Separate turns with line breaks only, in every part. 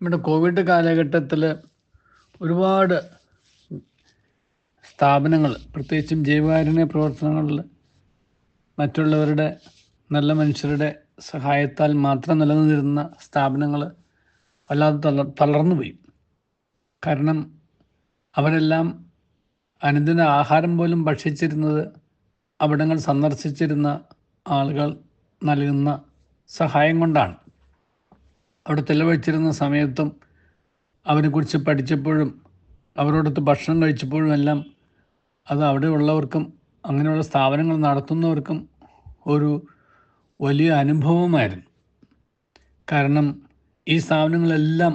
നമ്മുടെ കോവിഡ് കാലഘട്ടത്തിൽ ഒരുപാട് സ്ഥാപനങ്ങൾ പ്രത്യേകിച്ചും ജൈവകാരുണ്യ പ്രവർത്തനങ്ങളിൽ മറ്റുള്ളവരുടെ നല്ല മനുഷ്യരുടെ സഹായത്താൽ മാത്രം നിലനിന്നിരുന്ന സ്ഥാപനങ്ങൾ വല്ലാതെ തള തളർന്നു പോയി. കാരണം അവരെല്ലാം അനുദിന ആഹാരം പോലും ഭക്ഷിച്ചിരുന്നത് അവിടങ്ങൾ സന്ദർശിച്ചിരുന്ന ആളുകൾ നൽകുന്ന സഹായം കൊണ്ടാണ്. അവിടെ ചെലവഴിച്ചിരുന്ന സമയത്തും അവരെക്കുറിച്ച് പഠിച്ചപ്പോഴും അവരോടൊത്ത് ഭക്ഷണം കഴിച്ചപ്പോഴും എല്ലാം അത് അവിടെ ഉള്ളവർക്കും അങ്ങനെയുള്ള സ്ഥാപനങ്ങൾ നടത്തുന്നവർക്കും ഒരു വലിയ അനുഭവമായിരുന്നു. കാരണം ഈ സ്ഥാപനങ്ങളെല്ലാം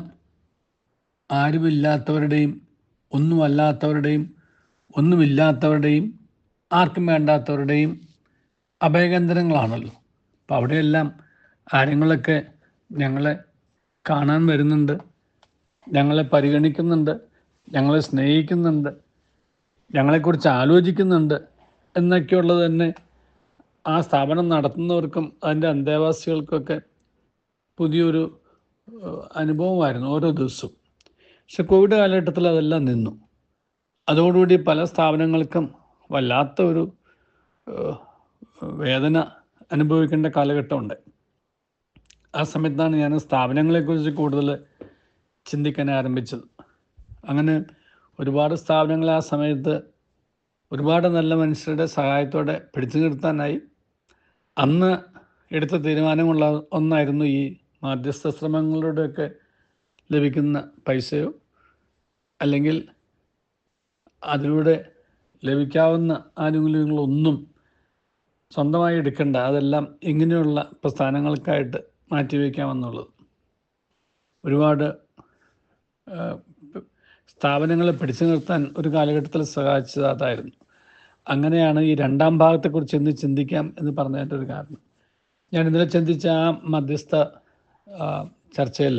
ആരുമില്ലാത്തവരുടെയും ഒന്നുമല്ലാത്തവരുടെയും ഒന്നുമില്ലാത്തവരുടെയും ആർക്കും വേണ്ടാത്തവരുടെയും അഭയകേന്ദ്രങ്ങളാണല്ലോ. അപ്പോൾ അവിടെയെല്ലാം ആരെങ്കിലൊക്കെ ഞങ്ങളെ കാണാൻ വരുന്നുണ്ട്. ഞങ്ങളെ പരിഗണിക്കുന്നുണ്ട്. ഞങ്ങളെ സ്നേഹിക്കുന്നുണ്ട്. ഞങ്ങളെക്കുറിച്ച് ആലോചിക്കുന്നുണ്ട് എന്നൊക്കെയുള്ളത് തന്നെ ആ സ്ഥാപനം നടത്തുന്നവർക്കും അതിന്റെ അന്തേവാസികൾക്കൊക്കെ പുതിയൊരു അനുഭവമായിരുന്നു ഓരോ ദിവസവും. പക്ഷെ കോവിഡ് കാലഘട്ടത്തിൽ അതെല്ലാം നിന്നു. അതോടുകൂടി പല സ്ഥാപനങ്ങൾക്കും വല്ലാത്ത ഒരു വേദന അനുഭവിക്കേണ്ട കാലഘട്ടമുണ്ട്. ആ സമയത്താണ് ഞാൻ സ്ഥാപനങ്ങളെക്കുറിച്ച് കൂടുതൽ ചിന്തിക്കാൻ ആരംഭിച്ചത്. അങ്ങനെ ഒരുപാട് സ്ഥാപനങ്ങൾ ആ സമയത്ത് ഒരുപാട് നല്ല മനുഷ്യരുടെ സഹായത്തോടെ പിടിച്ചു നിർത്താനായി അന്ന് എടുത്ത തീരുമാനമുള്ള ഒന്നായിരുന്നു ഈ മാധ്യസ്ഥ ശ്രമങ്ങളുടെയൊക്കെ ലഭിക്കുന്ന പൈസയോ അല്ലെങ്കിൽ അതിലൂടെ ലഭിക്കാവുന്ന ആനുകൂല്യങ്ങളൊന്നും സ്വന്തമായി എടുക്കേണ്ട. അതെല്ലാം ഇങ്ങനെയുള്ള പ്രസ്ഥാനങ്ങൾക്കായിട്ട് മാറ്റിവെക്കാമെന്നുള്ളത് ഒരുപാട് സ്ഥാപനങ്ങളെ പിടിച്ചു നിർത്താൻ ഒരു കാലഘട്ടത്തിൽ സഹായിച്ചത് അതായിരുന്നു അങ്ങനെയാണ് ഈ രണ്ടാം ഭാഗത്തെക്കുറിച്ച് ഇന്ന് ചിന്തിക്കാം എന്ന് പറഞ്ഞതിന്റെ ഒരു കാരണം. ഞാൻ ഇന്നലെ ചിന്തിച്ച ആ മധ്യസ്ഥ ചർച്ചയിൽ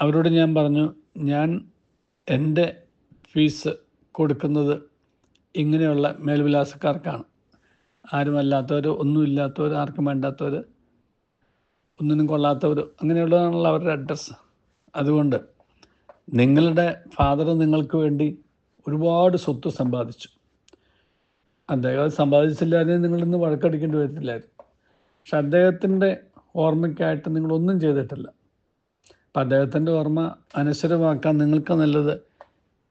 അവരോട് ഞാൻ പറഞ്ഞു ഞാൻ എന്റെ ഫീസ് കൊടുക്കുന്നത് ഇങ്ങനെയുള്ള മേൽവിലാസക്കാർക്കാണ്. ആരുമല്ലാത്തവർ ഒന്നുമില്ലാത്തവർ ആർക്കും വേണ്ടാത്തവർ ഒന്നിനും കൊള്ളാത്തവർ അങ്ങനെയുള്ളതാണല്ലോ അവരുടെ അഡ്രസ്സ് അതുകൊണ്ട് നിങ്ങളുടെ ഫാദർ നിങ്ങൾക്ക് വേണ്ടി ഒരുപാട് സ്വത്ത് സമ്പാദിച്ചു. അദ്ദേഹം സമ്പാദിച്ചില്ലാതെ നിങ്ങളിന്ന് വഴക്കടിക്കേണ്ടി വരത്തില്ലായിരുന്നു. പക്ഷെ അദ്ദേഹത്തിന്റെ ഓർമ്മയ്ക്കായിട്ട് നിങ്ങളൊന്നും ചെയ്തിട്ടില്ല. അപ്പം അദ്ദേഹത്തിന്റെ ഓർമ്മ അനശ്വരമാക്കാൻ നിങ്ങൾക്ക് നല്ലത്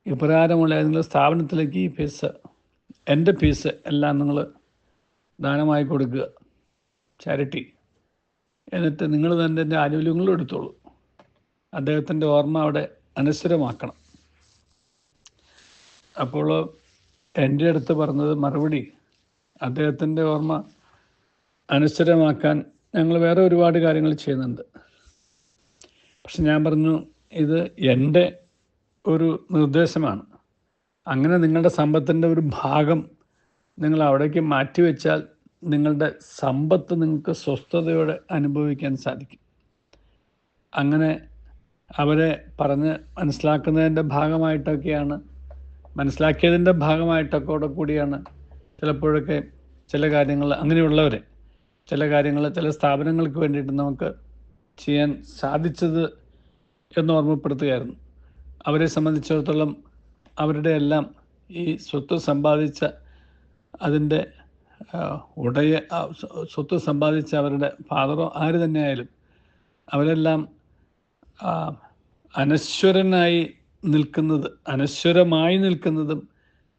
ഇപ്രകാരമുള്ള ഏതെങ്കിലും സ്ഥാപനത്തിലേക്ക് ഈ ഫീസ് എന്റെ ഫീസ് എല്ലാം നിങ്ങൾ ദാനമായി കൊടുക്കുക. ചാരിറ്റി എന്നിട്ട് നിങ്ങൾ തന്നെ എന്റെ ആനുകൂല്യങ്ങളും എടുത്തോളൂ. അദ്ദേഹത്തിന്റെ ഓർമ്മ അവിടെ അനശ്വരമാക്കണം അപ്പോൾ എന്റെ അടുത്ത് പറഞ്ഞത് മറുപടി അദ്ദേഹത്തിന്റെ ഓർമ്മ അനശ്വരമാക്കാൻ ഞങ്ങൾ വേറെ ഒരുപാട് കാര്യങ്ങൾ ചെയ്യുന്നുണ്ട്. പക്ഷെ ഞാൻ പറഞ്ഞു ഇത് എന്റെ ഒരു നിർദ്ദേശമാണ്. അങ്ങനെ നിങ്ങളുടെ സമ്പത്തിന്റെ ഒരു ഭാഗം നിങ്ങൾ അവിടേക്ക് മാറ്റിവെച്ചാൽ നിങ്ങളുടെ സമ്പത്ത് നിങ്ങൾക്ക് സ്വസ്ഥതയോടെ അനുഭവിക്കാൻ സാധിക്കും. അങ്ങനെ അവരെ പറഞ്ഞ് മനസ്സിലാക്കുന്നതിന്റെ ഭാഗമായിട്ടൊക്കെയാണ് മനസ്സിലാക്കിയതിന്റെ ഭാഗമായിട്ടൊക്കെ കൂടെ കൂടിയാണ് ചിലപ്പോഴൊക്കെ ചില കാര്യങ്ങൾ അങ്ങനെയുള്ളവരെ ചില കാര്യങ്ങൾ ചില സ്ഥാപനങ്ങൾക്ക് വേണ്ടിയിട്ട് നമുക്ക് ചെയ്യാൻ സാധിച്ചത് എന്ന് ഓർമ്മപ്പെടുത്തുകയായിരുന്നു. അവരെ സംബന്ധിച്ചിടത്തോളം അവരുടെ എല്ലാം ഈ സ്വത്ത് സമ്പാദിച്ച അതിന്റെ ഉടയ സ്വത്ത് സമ്പാദിച്ച അവരുടെ ഫാദറോ ആര് തന്നെയായാലും അവരെല്ലാം അനശ്വരനായി നിൽക്കുന്നത് അനശ്വരമായി നിൽക്കുന്നതും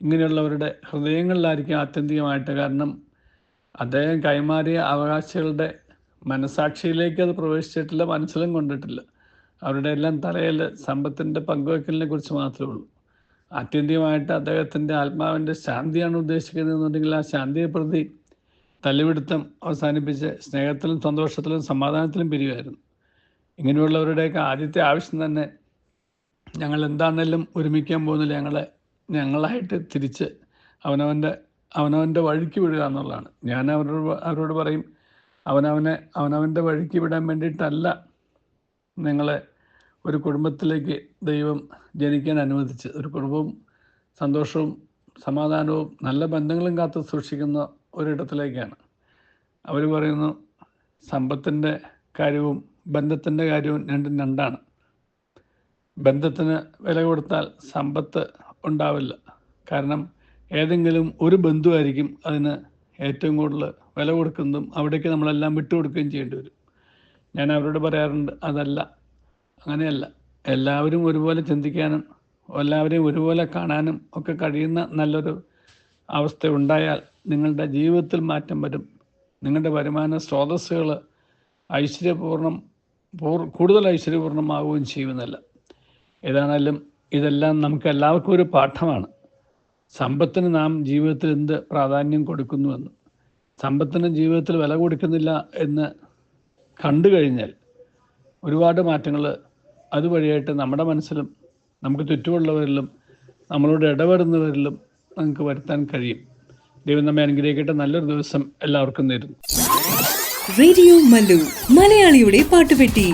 ഇങ്ങനെയുള്ളവരുടെ ഹൃദയങ്ങളിലായിരിക്കും ആത്യന്തികമായിട്ട് കാരണം അദ്ദേഹം കൈമാറിയ അവകാശികളുടെ മനസാക്ഷിയിലേക്ക് അത് പ്രവേശിച്ചിട്ടില്ല മനസ്സിലും കൊണ്ടിട്ടില്ല. അവരുടെ എല്ലാം തലയിൽ സമ്പത്തിന്റെ പങ്കുവെക്കലിനെ കുറിച്ച് മാത്രമേ ഉള്ളൂ. ആത്യന്തികമായിട്ട് അദ്ദേഹത്തിന്റെ ആത്മാവിന്റെ ശാന്തിയാണ് ഉദ്ദേശിക്കുന്നതെന്നുണ്ടെങ്കിൽ ആ ശാന്തിയെ പ്രതി തല്ലുപിടുത്തം അവസാനിപ്പിച്ച് സ്നേഹത്തിലും സന്തോഷത്തിലും സമാധാനത്തിലും പിരിയുമായിരുന്നു. ഇങ്ങനെയുള്ളവരുടെയൊക്കെ ആദ്യത്തെ ആവശ്യം തന്നെ ഞങ്ങൾ എന്താണെങ്കിലും ഒരുമിക്കാൻ പോകുന്നില്ല. ഞങ്ങളെ ഞങ്ങളായിട്ട് തിരിച്ച് അവനവന്റെ അവനവന്റെ വഴിക്ക് വിടുക എന്നുള്ളതാണ്. ഞാൻ അവരോട് അവരോട് പറയും അവനവനെ അവനവന്റെ വഴിക്ക് വിടാൻ വേണ്ടിയിട്ടല്ല നിങ്ങളെ ഒരു കുടുംബത്തിലേക്ക് ദൈവം ജനിക്കാൻ അനുവദിച്ച് ഒരു കുടുംബവും സന്തോഷവും സമാധാനവും നല്ല ബന്ധങ്ങളും കാത്തു സൂക്ഷിക്കുന്ന ഒരിടത്തിലേക്കാണ്. അവർ പറയുന്നു സമ്പത്തിന്റെ കാര്യവും ബന്ധത്തിന്റെ കാര്യവും രണ്ടും രണ്ടാണ്. ബന്ധത്തിന് വില കൊടുത്താൽ സമ്പത്ത് ഉണ്ടാവില്ല. കാരണം ഏതെങ്കിലും ഒരു ബന്ധുവായിരിക്കും അതിന് ഏറ്റവും കൂടുതൽ വില കൊടുക്കുന്നതും അവിടേക്ക് നമ്മളെല്ലാം വിട്ടുകൊടുക്കുകയും ചെയ്യേണ്ടി വരും. ഞാൻ അവരോട് പറയാറുണ്ട് അതല്ല. അങ്ങനെയല്ല. എല്ലാവരും ഒരുപോലെ ചിന്തിക്കാനും എല്ലാവരെയും ഒരുപോലെ കാണാനും ഒക്കെ കഴിയുന്ന നല്ലൊരു അവസ്ഥ ഉണ്ടായാൽ നിങ്ങളുടെ ജീവിതത്തിൽ മാറ്റം വരും. നിങ്ങളുടെ വരുമാന സ്രോതസ്സുകൾ ഐശ്വര്യപൂർണം പൂർ കൂടുതൽ ഐശ്വര്യപൂർണമാവുകയും ചെയ്യുമെന്നല്ല ഏതാണേലും ഇതെല്ലാം നമുക്ക് എല്ലാവർക്കും ഒരു പാഠമാണ്. സമ്പത്തിന് നാം ജീവിതത്തിൽ എന്ത് പ്രാധാന്യം കൊടുക്കുന്നുവെന്ന്. സമ്പത്തിന് ജീവിതത്തിൽ വില കൊടുക്കുന്നില്ല എന്ന് കണ്ടു കഴിഞ്ഞാൽ ഒരുപാട് മാറ്റങ്ങൾ അതുവഴിയായിട്ട് നമ്മുടെ മനസ്സിലും നമുക്ക് ചുറ്റുമുള്ളവരിലും നമ്മളോട് ഇടപെടുന്നവരിലും നമുക്ക് വരുത്താൻ കഴിയും. ദൈവം നമ്മെ അനുഗ്രഹിക്കട്ടെ. നല്ലൊരു ദിവസം എല്ലാവർക്കും നേരുന്നു.
റേഡിയോ മല്ലു മലയാളിയുടെ പാട്ടുപെട്ടി.